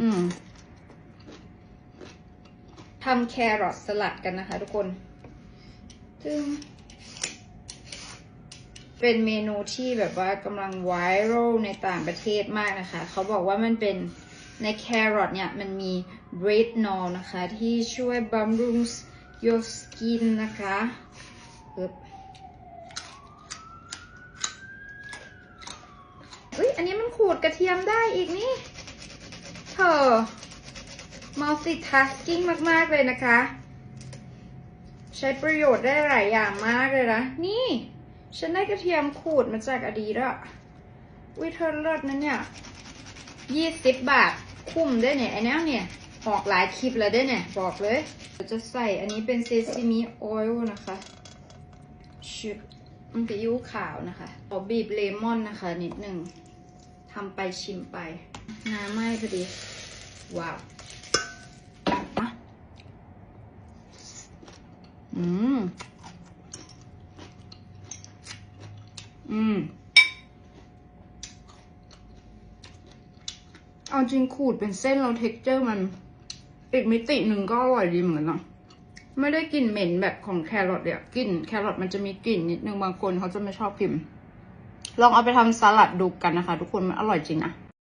อืมทำแครอทสลัดกันนะคะทุกคน ซึ่ง เป็นเมนูที่แบบว่ากำลังไวรัลในต่างประเทศมากนะคะ เขาบอกว่ามันเป็นในแครอทเนี่ย มันมี retinol นะคะ ที่ช่วยบำรุง your skin นะคะปึ๊บเฮ้ยอันนี้มันขูดกระเทียมได้อีกนี่ multitasking มาก ๆ เลยนะคะ ใช้ประโยชน์ได้หลายอย่างมากเลยนะ นี่ ฉันได้กระเทียมขูดมาจากอดีตอะวิเธอเลิศนะเนี่ยยี่สิบบาท คุ้มได้เนี่ยไอ้แนวเนี่ย ออกหลายคลิปแล้วได้เนี่ย บอกเลยเราจะใส่อันนี้เป็นเซซามิออยล์นะคะชุดมันจะยิ้วขาวนะคะขอบีบเลมอนนะคะ นิดหนึ่งทำไปชิมไปน้ำไหม้พอดี ว้าวอะ อืม อืม เอาจริงขูดเป็นเส้นเราเท็กเจอร์มัน อีกมิติหนึ่งก็อร่อยดีเหมือนกันนะไม่ได้กลิ่นเหม็นแบบของแครอทเนี่ยกลิ่นแครอทมันจะมีกลิ่นนิดนึงบางคนเขาจะไม่ชอบกิน ลองเอาไปทำสลัดดูกันนะคะ ทุกคนมันอร่อยจริงนะ